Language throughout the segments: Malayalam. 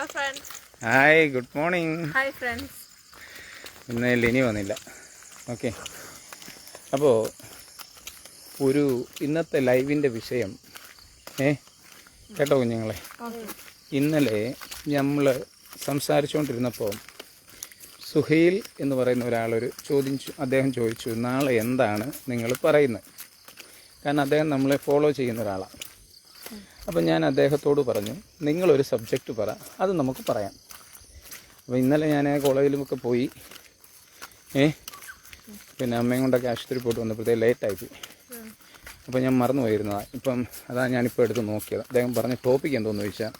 Hello friends hi good morning hi friends ഇന്ന് ലിനി വന്നില്ല. ഓക്കെ അപ്പോൾ ഒരു ഇന്നത്തെ ലൈവിന്റെ വിഷയം ഏ? കേട്ടോ കുഞ്ഞുങ്ങളെ? ഇന്നലെ നമ്മൾ സംസാരിച്ചുകൊണ്ടിരുന്നപ്പോൾ സുഹൈൽ എന്ന് പറയുന്ന ഒരാളൊരു ചോദ്യം അദ്ദേഹം ചോദിച്ചു നാളെ എന്താണ് നിങ്ങൾ പറയുന്നത്? കാരണം അദ്ദേഹം നമ്മളെ ഫോളോ ചെയ്യുന്ന ഒരാളാണ് അപ്പം ഞാൻ അദ്ദേഹത്തോട് പറഞ്ഞു നിങ്ങളൊരു സബ്ജക്റ്റ് പറ അത് നമുക്ക് പറയാം. അപ്പോൾ ഇന്നലെ ഞാൻ കോളേജിലുമൊക്കെ പോയി ഏ പിന്നെ അമ്മയും കൊണ്ടൊക്കെ ആശുപത്രി പോയിട്ട് വന്നപ്പോഴത്തേക്ക് ലേറ്റ് പോയി. അപ്പോൾ ഞാൻ മറന്നു പോയിരുന്നതാണ് ഇപ്പം അതാ ഞാനിപ്പോൾ എടുത്ത് നോക്കിയത്. അദ്ദേഹം പറഞ്ഞ ടോപ്പിക് എന്തോന്ന് ചോദിച്ചാൽ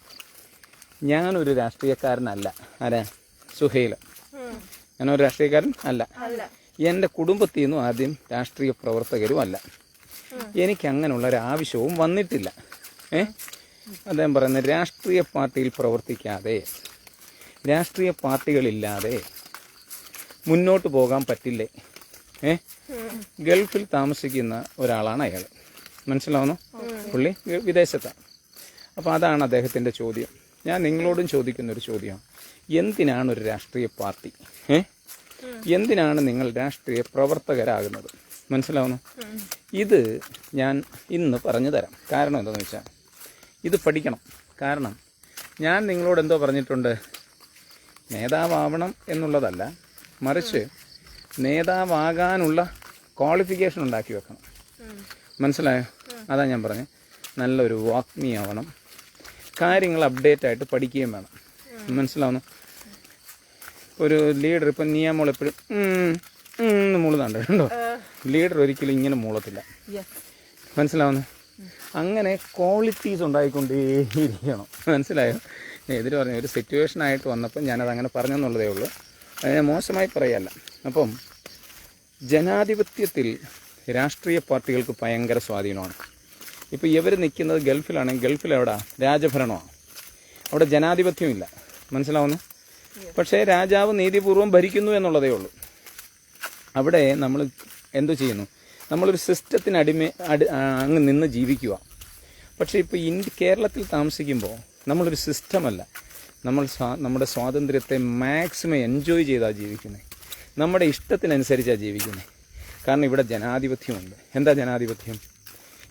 ഞാനൊരു രാഷ്ട്രീയക്കാരനല്ല. ആരാ? സുഹൈൽ ഞാനൊരു രാഷ്ട്രീയക്കാരൻ അല്ല. എന്റെ കുടുംബത്തിൽ നിന്നും ആദ്യം രാഷ്ട്രീയ പ്രവർത്തകരും അല്ല. എനിക്ക് അങ്ങനെയുള്ള ഒരു ആവശ്യവും വന്നിട്ടില്ല. അദ്ദേഹം പറയുന്നത് രാഷ്ട്രീയ പാർട്ടിയിൽ പ്രവർത്തിക്കാതെ രാഷ്ട്രീയ പാർട്ടികളില്ലാതെ മുന്നോട്ട് പോകാൻ പറ്റില്ലേ? ഏ? ഗൾഫിൽ താമസിക്കുന്ന ഒരാളാണ് അയാൾ. മനസ്സിലാവുന്നു? പുള്ളി വിദേശത്താണ് അപ്പോൾ അതാണ് അദ്ദേഹത്തിന്റെ ചോദ്യം. ഞാൻ നിങ്ങളോടും ചോദിക്കുന്ന ഒരു ചോദ്യമാണ് എന്തിനാണ് ഒരു രാഷ്ട്രീയ പാർട്ടി? ഏ? എന്തിനാണ് നിങ്ങൾ രാഷ്ട്രീയ പ്രവർത്തകരാകുന്നത്? മനസ്സിലാവുന്നു? ഇത് ഞാൻ ഇന്ന് പറഞ്ഞു തരാം. കാരണം എന്താണെന്ന് വെച്ചാൽ ഇത് പഠിക്കണം. കാരണം ഞാൻ നിങ്ങളോട് എന്തോ പറഞ്ഞിട്ടുണ്ട്. നേതാവാവണം എന്നുള്ളതല്ല മറിച്ച് നേതാവാകാനുള്ള ക്വാളിഫിക്കേഷൻ ഉണ്ടാക്കി വെക്കണം. മനസ്സിലായോ? അതാ ഞാൻ പറഞ്ഞത് നല്ലൊരു വാക്മി ആവണം കാര്യങ്ങൾ അപ്ഡേറ്റ് ആയിട്ട് പഠിക്കുകയും വേണം. മനസ്സിലാവുന്നു? ഒരു ലീഡർ ഇപ്പം നിയമോൾ എപ്പോഴും മൂളുന്നുണ്ട്. കണ്ടോ? ലീഡർ ഒരിക്കലും ഇങ്ങനെ മൂളത്തില്ല. മനസ്സിലാവുന്നു? അങ്ങനെ ക്വാളിറ്റീസ് ഉണ്ടായിക്കൊണ്ടേയിരിക്കണം. മനസ്സിലായോ? എതിര് പറഞ്ഞു ഒരു സിറ്റുവേഷൻ ആയിട്ട് വന്നപ്പോൾ ഞാനത് അങ്ങനെ പറഞ്ഞെന്നുള്ളതേ ഉള്ളൂ. അതിനെ മോശമായി പറയല്ല. അപ്പം ജനാധിപത്യത്തിൽ രാഷ്ട്രീയ പാർട്ടികൾക്ക് ഭയങ്കര സ്വാധീനമാണ്. ഇപ്പോൾ ഇവർ നിൽക്കുന്നത് ഗൾഫിലാണെങ്കിൽ ഗൾഫിൽ എവിടെ? രാജഭരണമാണ്. അവിടെ ജനാധിപത്യമില്ല. മനസ്സിലാവുന്നു? പക്ഷേ രാജാവ് നീതിപൂർവം ഭരിക്കുന്നു എന്നുള്ളതേ ഉള്ളൂ. അവിടെ നമ്മൾ എന്തു ചെയ്യുന്നു? നമ്മളൊരു സിസ്റ്റത്തിന് അടിമ അടി അങ്ങ് നിന്ന് ജീവിക്കുക. പക്ഷേ ഇപ്പോൾ ഇന്ത്യ കേരളത്തിൽ താമസിക്കുമ്പോൾ നമ്മളൊരു സിസ്റ്റമല്ല. നമ്മൾ സ്വാ നമ്മുടെ സ്വാതന്ത്ര്യത്തെ മാക്സിമം എൻജോയ് ചെയ്താണ് ജീവിക്കുന്നത് നമ്മുടെ ഇഷ്ടത്തിനനുസരിച്ചാണ് ജീവിക്കുന്നത് കാരണം ഇവിടെ ജനാധിപത്യമുണ്ട്. എന്താ ജനാധിപത്യം?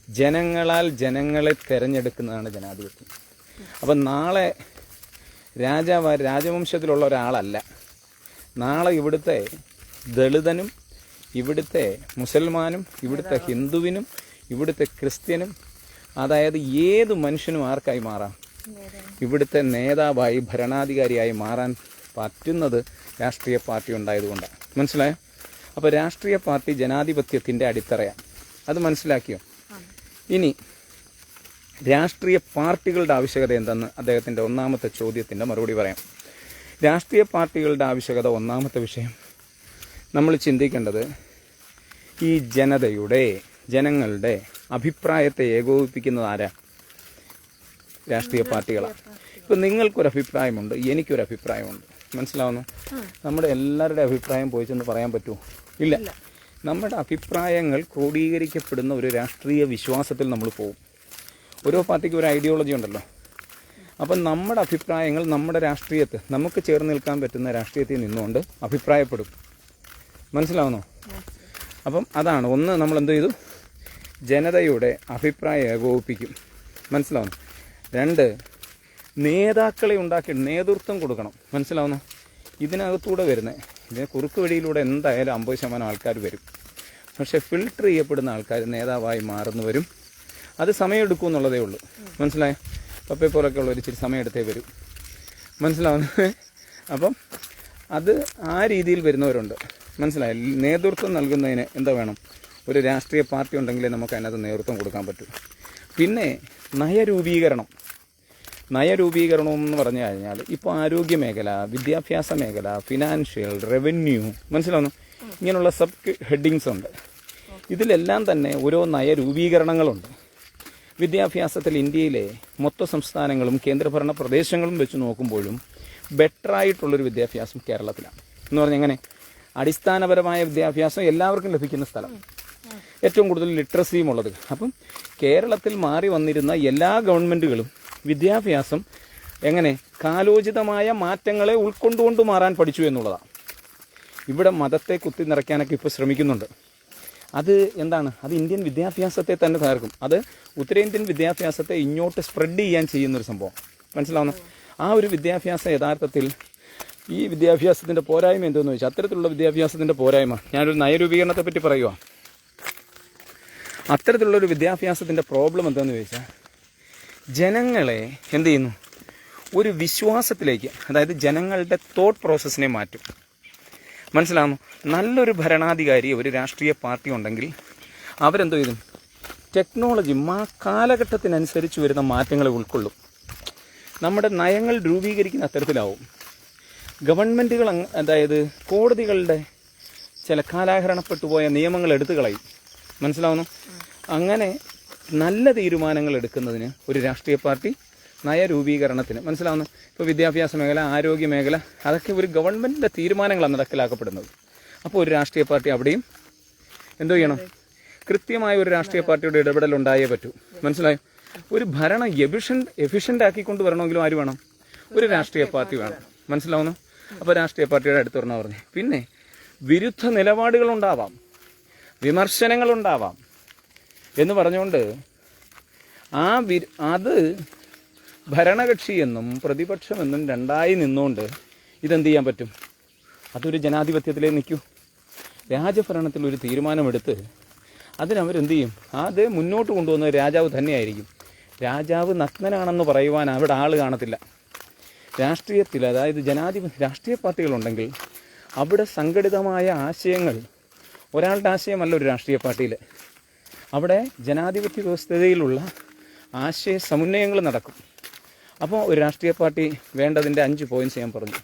ജനങ്ങളാൽ ജനങ്ങളെ തിരഞ്ഞെടുക്കുന്നതാണ് ജനാധിപത്യം. അപ്പം നാളെ രാജാവ് രാജവംശത്തിലുള്ള ഒരാളല്ല. നാളെ ഇവിടുത്തെ ദളിതനും ഇവിടുത്തെ മുസൽമാനും ഇവിടുത്തെ ഹിന്ദുവിനും ഇവിടുത്തെ ക്രിസ്ത്യനും അതായത് ഏത് മനുഷ്യനും ആർക്കായി മാറാം? ഇവിടുത്തെ നേതാവായി ഭരണാധികാരിയായി മാറാൻ പറ്റുന്നത് രാഷ്ട്രീയ പാർട്ടി ഉണ്ടായതുകൊണ്ടാണ്. മനസ്സിലായോ? അപ്പോൾ രാഷ്ട്രീയ പാർട്ടി ജനാധിപത്യത്തിന്റെ അടിത്തറയാണ്. അത് മനസ്സിലാക്കിയോ? ഇനി രാഷ്ട്രീയ പാർട്ടികളുടെ ആവശ്യകത എന്തെന്ന് അദ്ദേഹത്തിന്റെ ഒന്നാമത്തെ ചോദ്യത്തിന്റെ മറുപടി പറയാം. രാഷ്ട്രീയ പാർട്ടികളുടെ ആവശ്യകത ഒന്നാമത്തെ വിഷയം. നമ്മൾ ചിന്തിക്കേണ്ടത് ഈ ജനതയുടെ ജനങ്ങളുടെ അഭിപ്രായത്തെ ഏകോപിപ്പിക്കുന്നത് ആരാ? രാഷ്ട്രീയ പാർട്ടികളാണ് ഇപ്പം നിങ്ങൾക്കൊരു അഭിപ്രായമുണ്ട് എനിക്കൊരു അഭിപ്രായമുണ്ട് മനസ്സിലാവുന്നു നമ്മുടെ എല്ലാവരുടെ അഭിപ്രായം പോയി ചെന്ന് പറയാൻ പറ്റുമോ? ഇല്ല. നമ്മുടെ അഭിപ്രായങ്ങൾ ക്രോഡീകരിക്കപ്പെടുന്ന ഒരു രാഷ്ട്രീയ വിശ്വാസത്തിൽ നമ്മൾ പോകും. ഓരോ പാർട്ടിക്കും ഒരു ഐഡിയോളജി ഉണ്ടല്ലോ. അപ്പം നമ്മുടെ അഭിപ്രായങ്ങൾ നമ്മുടെ രാഷ്ട്രീയത്തെ നമുക്ക് ചേർന്ന് നിൽക്കാൻ പറ്റുന്ന രാഷ്ട്രീയത്തിൽ നിന്നുകൊണ്ട് അഭിപ്രായപ്പെടും. മനസ്സിലാവുന്നോ? അപ്പം അതാണ്. ഒന്ന് നമ്മൾ എന്ത് ചെയ്തു? ജനതയുടെ അഭിപ്രായം ഏകോപിപ്പിക്കും. മനസ്സിലാവുന്നു? രണ്ട് നേതാക്കളെ ഉണ്ടാക്കി നേതൃത്വം കൊടുക്കണം. മനസ്സിലാവുന്നു? ഇതിനകത്തൂടെ വരുന്നത് ഇതിനെ കുറുക്ക് വഴിയിലൂടെ എന്തായാലും അമ്പത് ശതമാനം ആൾക്കാർ വരും. പക്ഷേ ഫിൽട്ടർ ചെയ്യപ്പെടുന്ന ആൾക്കാർ നേതാവായി മാറുന്നു വരും. അത് സമയമെടുക്കും എന്നുള്ളതേ ഉള്ളൂ. മനസ്സിലായ? പപ്പയെ പോലൊക്കെ ഉള്ള ഒരു ഇച്ചിരി സമയമെടുത്തേ വരും. മനസ്സിലാവുന്നു? അപ്പം അത് ആ രീതിയിൽ വരുന്നവരുണ്ട്. മനസ്സിലായി. നേതൃത്വം നൽകുന്നതിന് എന്താ വേണം? ഒരു രാഷ്ട്രീയ പാർട്ടി ഉണ്ടെങ്കിലേ നമുക്ക് അതിനകത്ത് നേതൃത്വം കൊടുക്കാൻ പറ്റൂ. പിന്നെ നയരൂപീകരണം. നയരൂപീകരണം എന്ന് പറഞ്ഞു കഴിഞ്ഞാൽ ഇപ്പോൾ ആരോഗ്യ മേഖല വിദ്യാഭ്യാസ മേഖല ഫിനാൻഷ്യൽ റവന്യൂ മനസ്സിലാവുന്നു? ഇങ്ങനെയുള്ള സബ് ഹെഡിങ്സ് ഉണ്ട്. ഇതിലെല്ലാം തന്നെ ഓരോ നയരൂപീകരണങ്ങളുണ്ട്. വിദ്യാഭ്യാസത്തിൽ ഇന്ത്യയിലെ മൊത്ത സംസ്ഥാനങ്ങളും കേന്ദ്രഭരണ പ്രദേശങ്ങളും വെച്ച് നോക്കുമ്പോഴും ബെറ്ററായിട്ടുള്ളൊരു വിദ്യാഭ്യാസം കേരളത്തിലാണ്. എന്ന് പറഞ്ഞാൽ എങ്ങനെ? അടിസ്ഥാനപരമായ വിദ്യാഭ്യാസം എല്ലാവർക്കും ലഭിക്കുന്ന സ്ഥലം. ഏറ്റവും കൂടുതൽ ലിറ്ററസിയും ഉള്ളത്. അപ്പം കേരളത്തിൽ മാറി വന്നിരുന്ന എല്ലാ ഗവൺമെന്റുകളും വിദ്യാഭ്യാസം എങ്ങനെ കാലോചിതമായ മാറ്റങ്ങളെ ഉൾക്കൊണ്ടുകൊണ്ട് മാറാൻ പഠിച്ചു എന്നുള്ളതാണ്. ഇവിടെ മതത്തെ കുത്തി നിറയ്ക്കാനൊക്കെ ഇപ്പോൾ ശ്രമിക്കുന്നുണ്ട്. അത് എന്താണ്? അത് ഇന്ത്യൻ വിദ്യാഭ്യാസത്തെ തന്നെ തകർക്കും. അത് ഉത്തരേന്ത്യൻ വിദ്യാഭ്യാസത്തെ ഇങ്ങോട്ട് സ്പ്രെഡ് ചെയ്യാൻ ചെയ്യുന്നൊരു സംഭവം. മനസ്സിലാവുന്നു? ആ ഒരു വിദ്യാഭ്യാസം യഥാർത്ഥത്തിൽ ഈ വിദ്യാഭ്യാസത്തിന്റെ പോരായ്മ എന്തെന്ന് ചോദിച്ചാൽ അത്തരത്തിലുള്ള വിദ്യാഭ്യാസത്തിന്റെ പോരായ്മ. ഞാനൊരു നയരൂപീകരണത്തെ പറ്റി പറയുക അത്തരത്തിലുള്ള ഒരു വിദ്യാഭ്യാസത്തിന്റെ പ്രോബ്ലം എന്താണെന്ന് ചോദിച്ചാൽ ജനങ്ങളെ എന്ത് ചെയ്യുന്നു? ഒരു വിശ്വാസത്തിലേക്ക് അതായത് ജനങ്ങളുടെ തോട്ട് പ്രോസസ്സിനെ മാറ്റും. മനസ്സിലാകുന്നു നല്ലൊരു ഭരണാധികാരി ഒരു രാഷ്ട്രീയ പാർട്ടി ഉണ്ടെങ്കിൽ അവരെന്തോ ചെയ്തു ടെക്നോളജി മാ കാലഘട്ടത്തിനനുസരിച്ച് വരുന്ന മാറ്റങ്ങളെ ഉൾക്കൊള്ളും. നമ്മുടെ നയങ്ങൾ രൂപീകരിക്കുന്ന അത്തരത്തിലാവും. ഗവൺമെന്റുകൾ അതായത് കോടതികളുടെ ചില കാലാഹരണപ്പെട്ടു പോയ നിയമങ്ങൾ എടുത്തു കളയും. മനസ്സിലാവുന്നു? അങ്ങനെ നല്ല തീരുമാനങ്ങൾ എടുക്കുന്നതിന് ഒരു രാഷ്ട്രീയ പാർട്ടി നയരൂപീകരണത്തിന് മനസ്സിലാവുന്നു? ഇപ്പോൾ വിദ്യാഭ്യാസ മേഖല ആരോഗ്യ മേഖല അതൊക്കെ ഒരു ഗവൺമെന്റിന്റെ തീരുമാനങ്ങളാണ് നടപ്പിലാക്കപ്പെടുന്നത് അപ്പോൾ ഒരു രാഷ്ട്രീയ പാർട്ടി അവിടെയും എന്തോ ചെയ്യണം? കൃത്യമായ ഒരു രാഷ്ട്രീയ പാർട്ടിയുടെ ഇടപെടൽ ഉണ്ടായേ പറ്റൂ. മനസ്സിലായോ? ഒരു ഭരണം എഫിഷ്യന്റ് എഫിഷ്യന്റ് ആക്കിക്കൊണ്ട് വരണമെങ്കിലും ആര് വേണം? ഒരു രാഷ്ട്രീയ പാർട്ടി വേണം. മനസ്സിലാവുന്നു? അപ്പോൾ രാഷ്ട്രീയ പാർട്ടിയുടെ അടുത്ത് പറഞ്ഞാൽ പറഞ്ഞു. പിന്നെ വിരുദ്ധ നിലപാടുകളുണ്ടാവാം. വിമർശനങ്ങളുണ്ടാവാം. എന്ന് പറഞ്ഞുകൊണ്ട് ആ വി അത് ഭരണകക്ഷിയെന്നും പ്രതിപക്ഷമെന്നും രണ്ടായി നിന്നുകൊണ്ട് ഇതെന്ത് ചെയ്യാൻ പറ്റും? അതൊരു ജനാധിപത്യത്തിലേ നിൽക്കൂ. രാജഭരണത്തിൽ ഒരു തീരുമാനമെടുത്ത് അതിനവരെന്ത് ചെയ്യും? അത് മുന്നോട്ട് കൊണ്ടുവന്നത് രാജാവ് തന്നെയായിരിക്കും. രാജാവ് നഗ്നനാണെന്ന് പറയുവാൻ അവിടെ ആൾ കാണത്തില്ല. രാഷ്ട്രീയത്തിൽ അതായത് ജനാധിപത്യ രാഷ്ട്രീയ പാർട്ടികളുണ്ടെങ്കിൽ അവിടെ സംഘടിതമായ ആശയങ്ങൾ ഒരാളുടെ ആശയമല്ല ഒരു രാഷ്ട്രീയ പാർട്ടിയിൽ അവിടെ ജനാധിപത്യ വ്യവസ്ഥതയിലുള്ള ആശയ സമന്വയങ്ങൾ നടക്കും. അപ്പോൾ ഒരു രാഷ്ട്രീയ പാർട്ടി വേണ്ടതിന്റെ അഞ്ച് പോയിന്റ്സ് ഞാൻ പറഞ്ഞു.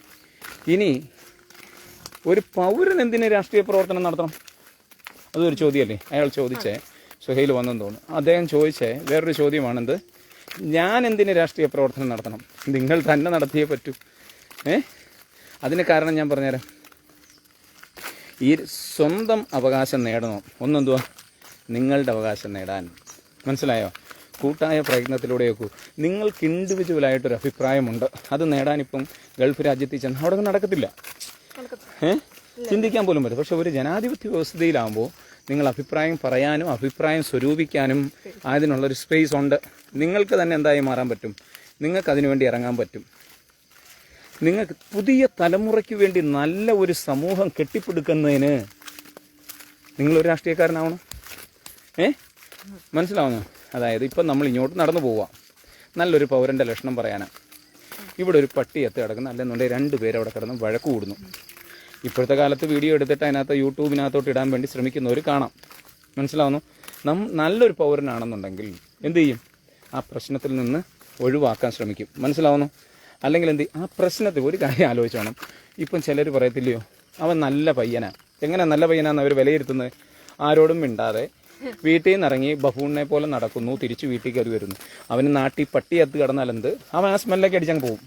ഇനി ഒരു പൗരൻ എന്തിന് രാഷ്ട്രീയ പ്രവർത്തനം നടത്തണം? അതൊരു ചോദ്യമല്ലേ? അയാൾ ചോദിച്ചേ. സുഹൈൽ വന്നെന്ന് തോന്നുന്നു. അദ്ദേഹം ചോദിച്ചേ വേറൊരു ചോദ്യമാണെന്ത്? ഞാൻ എന്തിന് രാഷ്ട്രീയ പ്രവർത്തനം നടത്തണം? നിങ്ങൾ തന്നെ നടത്തിയേ പറ്റൂ. ഏ? അതിന് കാരണം ഞാൻ പറഞ്ഞുതരാം. ഈ സ്വന്തം അവകാശം നേടണം? ഒന്നെന്തുവാ? നിങ്ങളുടെ അവകാശം നേടാൻ. മനസ്സിലായോ? കൂട്ടായ പ്രയത്നത്തിലൂടെയൊക്കെ നിങ്ങൾക്ക് ഇൻഡിവിജ്വലായിട്ടൊരു അഭിപ്രായമുണ്ട്. അത് നേടാനിപ്പം ഗൾഫ് രാജ്യത്തിൽ ചെന്ന് അവിടെ നടക്കത്തില്ല. ഏ? ചിന്തിക്കാൻ പോലും പറ്റും പക്ഷെ ഒരു ജനാധിപത്യ വ്യവസ്ഥയിലാകുമ്പോൾ നിങ്ങൾ അഭിപ്രായം പറയാനും അഭിപ്രായം സ്വരൂപിക്കാനും അതിനുള്ളൊരു സ്പേസ് ഉണ്ട്. നിങ്ങൾക്ക് തന്നെ എന്തായി മാറാൻ പറ്റും? നിങ്ങൾക്ക് അതിനുവേണ്ടി ഇറങ്ങാൻ പറ്റും. നിങ്ങൾക്ക് പുതിയ തലമുറയ്ക്ക് വേണ്ടി നല്ല ഒരു സമൂഹം കെട്ടിപ്പടുക്കുന്നതിന് നിങ്ങളൊരു രാഷ്ട്രീയക്കാരനാവണം. ഏ? മനസ്സിലാവുന്നു? അതായത് ഇപ്പം നമ്മൾ ഇങ്ങോട്ട് നടന്നു പോവാം. നല്ലൊരു പൗരന്റെ ലക്ഷണം പറയാനാണ് ഇവിടെ ഒരു പട്ടി എത്തി കിടക്കുന്നു. അല്ലെന്നുണ്ടെങ്കിൽ രണ്ട് പേര് അവിടെ കിടന്ന് വഴക്ക് കൂടുന്നു. ഇപ്പോഴത്തെ കാലത്ത് വീഡിയോ എടുത്തിട്ട് അതിനകത്ത് യൂട്യൂബിനകത്തോട്ട് ഇടാൻ വേണ്ടി ശ്രമിക്കുന്നവർ കാണാം. മനസ്സിലാവുന്നു? നാം നല്ലൊരു പൗരനാണെന്നുണ്ടെങ്കിൽ എന്തു ചെയ്യും? ആ പ്രശ്നത്തിൽ നിന്ന് ഒഴിവാക്കാൻ ശ്രമിക്കും. മനസ്സിലാവുന്നു? അല്ലെങ്കിൽ എന്ത് ആ പ്രശ്നത്തിൽ ഒരു കാര്യം ആലോചിച്ചോണം ഇപ്പം ചിലർ പറയത്തില്ലയോ? അവൻ നല്ല പയ്യനാണ് എങ്ങനെ നല്ല പയ്യനാന്ന് അവർ വിലയിരുത്തുന്നത്? ആരോടും മിണ്ടാതെ വീട്ടിൽ നിന്ന് ഇറങ്ങി ബഹൂണിനെ പോലെ നടക്കുന്നു തിരിച്ച് വീട്ടിൽ കയറി വരുന്നു. അവന് നാട്ടിൽ പട്ടി കിടന്നാൽ എന്ത് അവൻ ആ സ്മെല്ലൊക്കെ അടിച്ചങ്ങ് പോകും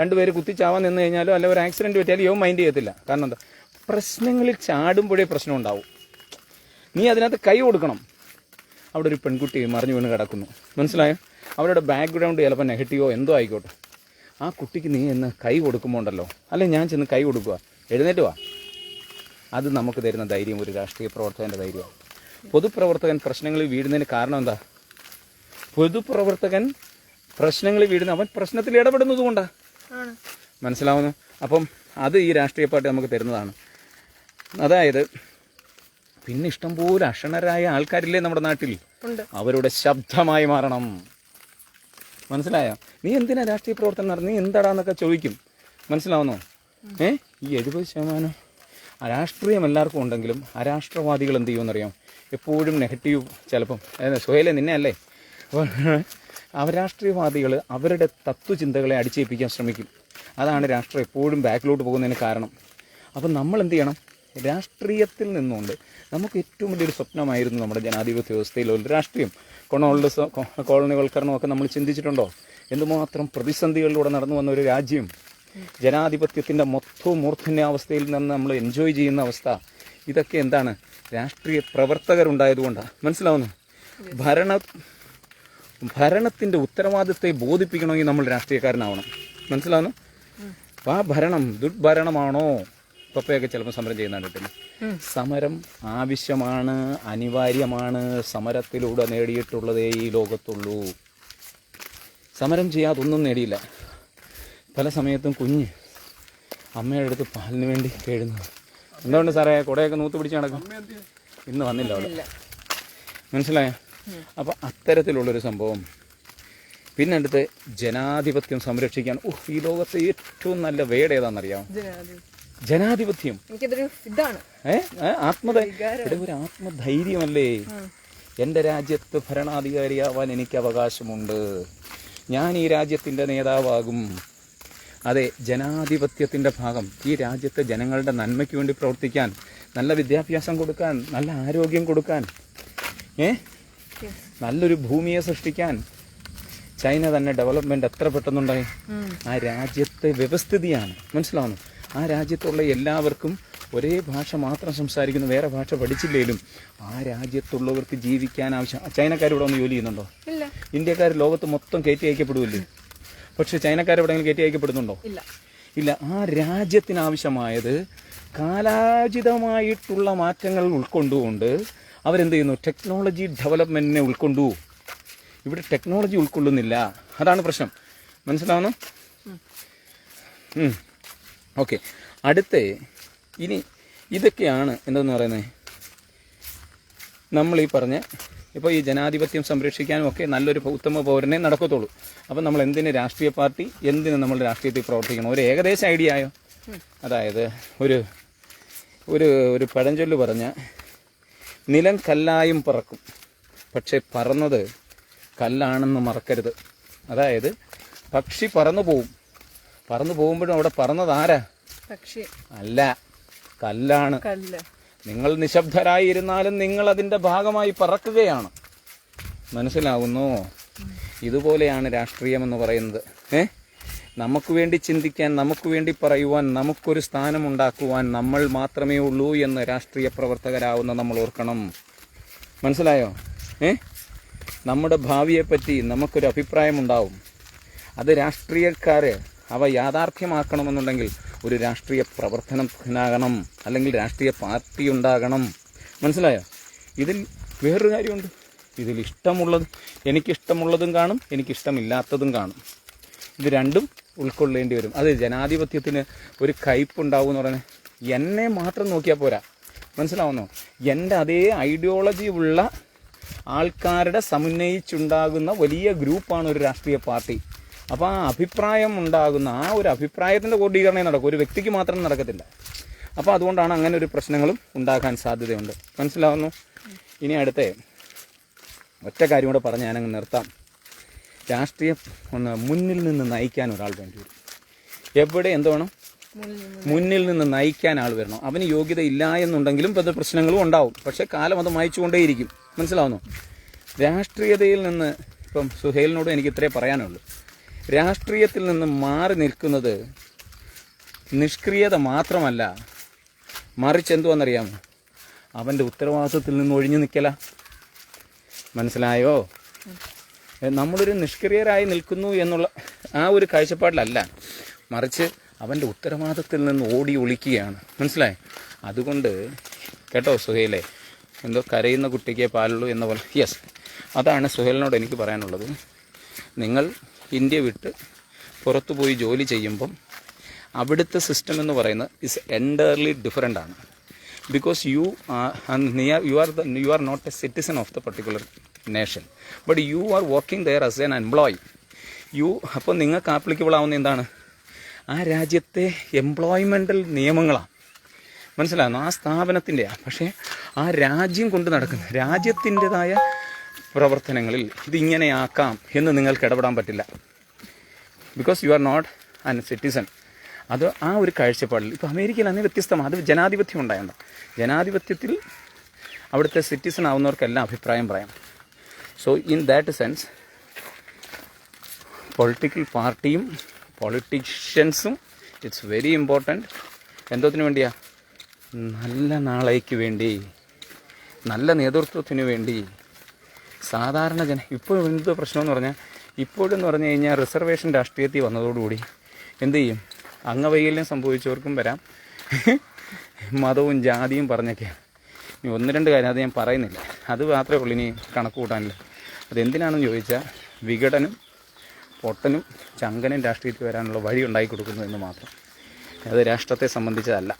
രണ്ടുപേര് കുത്തിച്ചാവാൻ നിന്ന് കഴിഞ്ഞാലോ അല്ല ഒരു ആക്സിഡന്റ് പറ്റിയാലും യോ മൈൻഡ് ചെയ്യത്തില്ല. കാരണം എന്താ? പ്രശ്നങ്ങളിൽ ചാടുമ്പോഴേ പ്രശ്നം ഉണ്ടാവും. നീ അതിനകത്ത് കൈ കൊടുക്കണം. അവിടെ ഒരു പെൺകുട്ടി മറിഞ്ഞു വീണ് കിടക്കുന്നു. മനസ്സിലായോ? അവരുടെ ബാക്ക്ഗ്രൗണ്ട് ചിലപ്പോൾ നെഗറ്റീവോ എന്തോ ആയിക്കോട്ടെ. ആ കുട്ടിക്ക് നീ എന്ന് കൈ കൊടുക്കുമ്പോൾ ഉണ്ടല്ലോ. അല്ലെ ഞാൻ ചെന്ന് കൈ കൊടുക്കുക എഴുന്നേറ്റ് വാ. അത് നമുക്ക് തരുന്ന ധൈര്യം ഒരു രാഷ്ട്രീയ പ്രവർത്തകന്റെ ധൈര്യമാണ് പൊതുപ്രവർത്തകൻ പ്രശ്നങ്ങളിൽ വീഴുന്നതിന് കാരണം എന്താ? പൊതുപ്രവർത്തകൻ പ്രശ്നങ്ങളിൽ വീഴുന്ന അവൻ പ്രശ്നത്തിൽ ഇടപെടുന്നത് കൊണ്ടാണ് ആണ് മനസ്സിലാവുന്നു? അപ്പം അത് ഈ രാഷ്ട്രീയ പാർട്ടി നമുക്ക് തരുന്നതാണ്. അതായത് പിന്നെ ഇഷ്ടംപോലെ അക്ഷണരായ ആൾക്കാരില്ലേ നമ്മുടെ നാട്ടിൽ? അവരുടെ ശബ്ദമായി മാറണം. മനസ്സിലായോ? നീ എന്തിനാ രാഷ്ട്രീയ പ്രവർത്തനം നടന്നു നീ എന്താടാന്നൊക്കെ ചോദിക്കും. മനസ്സിലാവുന്നു? ഏ? ഈ എഴുപത് ശതമാനം രാഷ്ട്രീയം എല്ലാവർക്കും ഉണ്ടെങ്കിലും അരാഷ്ട്രവാദികൾ എന്ത് ചെയ്യുമെന്നറിയാം എപ്പോഴും നെഗറ്റീവ് ചിലപ്പം. സുഹേലെ നിന്നെ അല്ലേ? അപ്പോൾ അവരാഷ്ട്രീയവാദികൾ അവരുടെ തത്വചിന്തകളെ അടിച്ചേൽപ്പിക്കാൻ ശ്രമിക്കും. അതാണ് രാഷ്ട്രം എപ്പോഴും ബാക്കിലോട്ട് പോകുന്നതിന് കാരണം. അപ്പം നമ്മൾ എന്ത് ചെയ്യണം രാഷ്ട്രീയത്തിൽ നിന്നുകൊണ്ട് നമുക്ക് ഏറ്റവും വലിയൊരു സ്വപ്നമായിരുന്നു നമ്മുടെ ജനാധിപത്യ വ്യവസ്ഥയിലുള്ള രാഷ്ട്രീയം. കൊണോളിസം കോളനിവൽക്കരണമൊക്കെ നമ്മൾ ചിന്തിച്ചിട്ടുണ്ടോ? എന്തുമാത്രം പ്രതിസന്ധികളിലൂടെ നടന്നു വന്ന ഒരു രാജ്യം. ജനാധിപത്യത്തിന്റെ മൊത്തവും മൂർധന്യാവസ്ഥയിൽ നിന്ന് നമ്മൾ എൻജോയ് ചെയ്യുന്ന അവസ്ഥ. ഇതൊക്കെ എന്താണ്? രാഷ്ട്രീയ പ്രവർത്തകരുണ്ടായതുകൊണ്ടാണ് മനസ്സിലാവുന്നു? ഭരണ ഭരണത്തിന്റെ ഉത്തരവാദിത്തത്തെ ബോധിപ്പിക്കണമെങ്കിൽ നമ്മൾ രാഷ്ട്രീയക്കാരനാവണം. മനസ്സിലാവുന്നു? അപ്പൊ ആ ഭരണം ദുർഭരണമാണോ? പപ്പയൊക്കെ ചിലപ്പോൾ സമരം ചെയ്യുന്ന കണ്ടിട്ടില്ല സമരം ആവശ്യമാണ് അനിവാര്യമാണ് സമരത്തിലൂടെ നേടിയിട്ടുള്ളതേ ഈ ലോകത്തുള്ളൂ. സമരം ചെയ്യാതെ ഒന്നും നേടിയില്ല. പല സമയത്തും കുഞ്ഞ് അമ്മയുടെ അടുത്ത് പാലിന് വേണ്ടി കേഴുന്നു എന്തുകൊണ്ട് സാറേ? കുടയൊക്കെ നൂത്ത് പിടിച്ച് നടക്കും. ഇന്ന് വന്നില്ല അവിടെ. മനസ്സിലായോ? അപ്പം അത്തരത്തിലുള്ളൊരു സംഭവം. പിന്നെ അടുത്ത് ജനാധിപത്യം സംരക്ഷിക്കാൻ. ഈ ലോകത്തെ ഏറ്റവും നല്ല വേട് ഏതാണെന്നറിയാം ജനാധിപത്യം. ഇതാണ്. ഒരു ആത്മധൈര്യമല്ലേ? എന്റെ രാജ്യത്ത് ഭരണാധികാരിയാവാൻ എനിക്ക് അവകാശമുണ്ട്. ഞാൻ ഈ രാജ്യത്തിന്റെ നേതാവാകും. അതെ ജനാധിപത്യത്തിന്റെ ഭാഗം. ഈ രാജ്യത്തെ ജനങ്ങളുടെ നന്മയ്ക്ക് വേണ്ടി പ്രവർത്തിക്കാൻ നല്ല വിദ്യാഭ്യാസം കൊടുക്കാൻ നല്ല ആരോഗ്യം കൊടുക്കാൻ. ഏ? നല്ലൊരു ഭൂമിയെ സൃഷ്ടിക്കാൻ ചൈന തന്നെ ഡെവലപ്മെന്റ് എത്ര പെട്ടെന്നുണ്ടായി? ആ രാജ്യത്തെ വ്യവസ്ഥിതിയാണ്. മനസ്സിലാവുന്നു? ആ രാജ്യത്തുള്ള എല്ലാവർക്കും ഒരേ ഭാഷ മാത്രം സംസാരിക്കുന്നു വേറെ ഭാഷ പഠിച്ചില്ലെങ്കിലും ആ രാജ്യത്തുള്ളവർക്ക് ജീവിക്കാൻ ആവശ്യം ചൈനക്കാർ ഇവിടെ ഒന്ന് ജോലി ചെയ്യുന്നുണ്ടോ? ഇന്ത്യക്കാർ ലോകത്ത് മൊത്തം കയറ്റി അയക്കപ്പെടുമല്ലേ പക്ഷെ ചൈനക്കാർ എവിടെയെങ്കിലും കയറ്റി അയക്കപ്പെടുന്നുണ്ടോ? ഇല്ല. ഇല്ല. ആ രാജ്യത്തിനാവശ്യമായത് കാലാചിതമായിട്ടുള്ള മാറ്റങ്ങൾ ഉൾക്കൊണ്ടുകൊണ്ട് അവരെന്ത് ചെയ്യുന്നു? ടെക്നോളജി ഡെവലപ്മെന്റിനെ ഉൾക്കൊണ്ടു. ഇവിടെ ടെക്നോളജി ഉൾക്കൊള്ളുന്നില്ല. അതാണ് പ്രശ്നം. മനസ്സിലാവുന്നു? ഓക്കെ. അടുത്ത ഇനി ഇതൊക്കെയാണ് എന്തെന്ന് പറയുന്നത്? നമ്മൾ ഈ പറഞ്ഞ ഇപ്പോൾ ഈ ജനാധിപത്യം സംരക്ഷിക്കാനും ഒക്കെ നല്ലൊരു ഉത്തമ പൗരനെ നടക്കത്തുള്ളൂ. അപ്പം നമ്മൾ എന്തിന് രാഷ്ട്രീയ പാർട്ടി എന്തിന് നമ്മൾ രാഷ്ട്രീയത്തിൽ പ്രവർത്തിക്കണം? ഒരു ഏകദേശ ഐഡിയ ആയോ? അതായത് ഒരു ഒരു ഒരു പഴഞ്ചൊല്ല് പറഞ്ഞ നിലം കല്ലായും പറക്കും. പക്ഷെ പറന്നത് കല്ലാണെന്ന് മറക്കരുത്. അതായത് പക്ഷി പറന്നു പോവും. പറന്നു പോകുമ്പോഴും അവിടെ പറന്നത് ആരാ? പക്ഷി. അല്ല കല്ലാണ്. കല്ല്. നിങ്ങൾ നിശബ്ദരായി ഇരുന്നാലും നിങ്ങൾ അതിന്റെ ഭാഗമായി പറക്കുകയാണ്. മനസ്സിലാവുന്നു? ഇതുപോലെയാണ് രാഷ്ട്രീയം എന്ന് പറയുന്നത്. ഏ? നമുക്ക് വേണ്ടി ചിന്തിക്കാൻ നമുക്ക് വേണ്ടി പറയുവാൻ നമുക്കൊരു സ്ഥാനം ഉണ്ടാക്കുവാൻ നമ്മൾ മാത്രമേ ഉള്ളൂ എന്ന് രാഷ്ട്രീയ പ്രവർത്തകരാവുന്ന നമ്മൾ ഓർക്കണം. മനസ്സിലായോ? ഏ? നമ്മുടെ ഭാവിയെപ്പറ്റി നമുക്കൊരു അഭിപ്രായം ഉണ്ടാവും അത് രാഷ്ട്രീയക്കാർ അവ യാഥാർത്ഥ്യമാക്കണമെന്നുണ്ടെങ്കിൽ ഒരു രാഷ്ട്രീയ പ്രവർത്തനത്തിനാകണം അല്ലെങ്കിൽ രാഷ്ട്രീയ പാർട്ടി ഉണ്ടാകണം. മനസ്സിലായോ? ഇതിൽ വേറൊരു കാര്യമുണ്ട്. ഇതിൽ ഇഷ്ടമുള്ളത് എനിക്കിഷ്ടമുള്ളതും കാണും എനിക്കിഷ്ടമില്ലാത്തതും കാണും. ഇത് രണ്ടും ഉൾക്കൊള്ളേണ്ടി വരും. അത് ജനാധിപത്യത്തിന് ഒരു കയ്പുണ്ടാവും എന്ന് പറയുന്നത് എന്നെ മാത്രം നോക്കിയാൽ പോരാ. മനസ്സിലാവുന്നോ? എന്റെ അതേ ഐഡിയോളജി ഉള്ള ആൾക്കാരുടെ സമന്വയിച്ചുണ്ടാകുന്ന വലിയ ഗ്രൂപ്പാണ് ഒരു രാഷ്ട്രീയ പാർട്ടി. അപ്പോൾ ആ അഭിപ്രായം ഉണ്ടാകുന്ന ആ ഒരു അഭിപ്രായത്തിന്റെ ക്രോഡീകരണേ നടക്കും. ഒരു വ്യക്തിക്ക് മാത്രം നടക്കത്തില്ല. അപ്പോൾ അതുകൊണ്ടാണ് അങ്ങനെ ഒരു പ്രശ്നങ്ങളും ഉണ്ടാകാൻ സാധ്യതയുണ്ട്. മനസ്സിലാവുന്നു? ഇനി അടുത്ത ഒറ്റ കാര്യം കൂടെ പറഞ്ഞ് ഞാനങ്ങ് നിർത്താം. രാഷ്ട്രീയം ഒന്ന് മുന്നിൽ നിന്ന് നയിക്കാൻ ഒരാൾ വേണ്ടി വരും. എവിടെ എന്ത് വേണം? മുന്നിൽ നിന്ന് നയിക്കാൻ ആൾ വരണം. അവന് യോഗ്യത ഇല്ല എന്നുണ്ടെങ്കിലും പല പ്രശ്നങ്ങളും ഉണ്ടാവും. പക്ഷെ കാലം അത് മായിച്ചുകൊണ്ടേയിരിക്കും. മനസ്സിലാവുന്നു? രാഷ്ട്രീയതയിൽ നിന്ന് ഇപ്പം സുഹേലിനോട് എനിക്ക് ഇത്രേ പറയാനുള്ളൂ. രാഷ്ട്രീയത്തിൽ നിന്ന് മാറി നിൽക്കുന്നത് നിഷ്ക്രിയത മാത്രമല്ല മറിച്ച് എന്തുവാന്നറിയാമോ? അവന്റെ ഉത്തരവാദിത്വത്തിൽ നിന്ന് ഒഴിഞ്ഞു നിൽക്കല. മനസ്സിലായോ? നമ്മളൊരു നിഷ്ക്രിയരായി നിൽക്കുന്നു എന്നുള്ള ആ ഒരു കാഴ്ചപ്പാടിലല്ല. മറിച്ച് അവന്റെ ഉത്തരവാദിത്തത്തിൽ നിന്ന് ഓടി ഒളിക്കുകയാണ്. മനസ്സിലായി? അതുകൊണ്ട് കേട്ടോ സുഹേലെ എന്തോ കരയുന്ന കുട്ടിക്കേ പാലുള്ളൂ എന്ന പോലെ. യെസ് അതാണ് സുഹേലിനോട് എനിക്ക് പറയാനുള്ളത്. നിങ്ങൾ ഇന്ത്യ വിട്ട് പുറത്തു പോയി ജോലി ചെയ്യുമ്പം അവിടുത്തെ സിസ്റ്റം എന്ന് പറയുന്നത് ഇസ് എന്റയർലി ഡിഫറെന്റ് ആണ്. Because you are you are you are not a citizen of the particular nation but you are working there as an employee you അപ്പോൾ നിങ്ങൾക്ക് ആപ്ലിക്കബിൾ ആവുന്ന എന്താണ്? ആ രാജ്യത്തെ എംപ്ലോയ്മെന്റൽ നിയമങ്ങളാണ് മനസ്സിലാകുന്നു ആ സ്ഥാപനത്തിന്റെയാണ് പക്ഷേ ആ രാജ്യം കൊണ്ട് നടക്കുന്ന രാജ്യത്തിന്റെതായ പ്രവർത്തനങ്ങളിൽ ഇതിങ്ങനെയാക്കാം എന്ന് നിങ്ങൾക്ക് ഇടപെടാൻ പറ്റില്ല. Because you are not an citizen അത് ആ ഒരു കാഴ്ചപ്പാടിൽ ഇപ്പോൾ അമേരിക്കയിൽ അന്ന് വ്യത്യസ്തമാണ്. അത് ജനാധിപത്യം ഉണ്ടായതാണ്. ജനാധിപത്യത്തിൽ അവിടുത്തെ സിറ്റിസൺ ആവുന്നവർക്കെല്ലാം അഭിപ്രായം പറയാം. So in that sense political പാർട്ടിയും പൊളിറ്റീഷ്യൻസും ഇറ്റ്സ് വെരി ഇമ്പോർട്ടന്റ് എന്തോത്തിന് വേണ്ടിയാ? നല്ല നാളേക്ക് വേണ്ടി നല്ല നേതൃത്വത്തിന് വേണ്ടി. സാധാരണ ജന ഇപ്പോൾ എന്ത് പ്രശ്നമെന്ന് പറഞ്ഞാൽ ഇപ്പോഴെന്ന് പറഞ്ഞു കഴിഞ്ഞാൽ റിസർവേഷൻ രാഷ്ട്രീയത്തിൽ വന്നതോടുകൂടി എന്ത് ചെയ്യും? അംഗവൈകല്യം സംഭവിച്ചവർക്കും വരാം. മതവും ജാതിയും പറഞ്ഞൊക്കെയാണ് ഇനി ഒന്ന് രണ്ട് കാര്യം അത് ഞാൻ പറയുന്നില്ല. അത് മാത്രമേ ഉള്ളൂ ഇനി കണക്ക് കൂട്ടാനില്ല. അതെന്തിനാണെന്ന് ചോദിച്ചാൽ വിഘടനും പൊട്ടനും ചങ്കനും രാഷ്ട്രീയത്തിൽ വരാനുള്ള വഴി ഉണ്ടാക്കി കൊടുക്കുന്നു എന്ന് മാത്രം. അത് രാഷ്ട്രത്തെ സംബന്ധിച്ചതല്ല.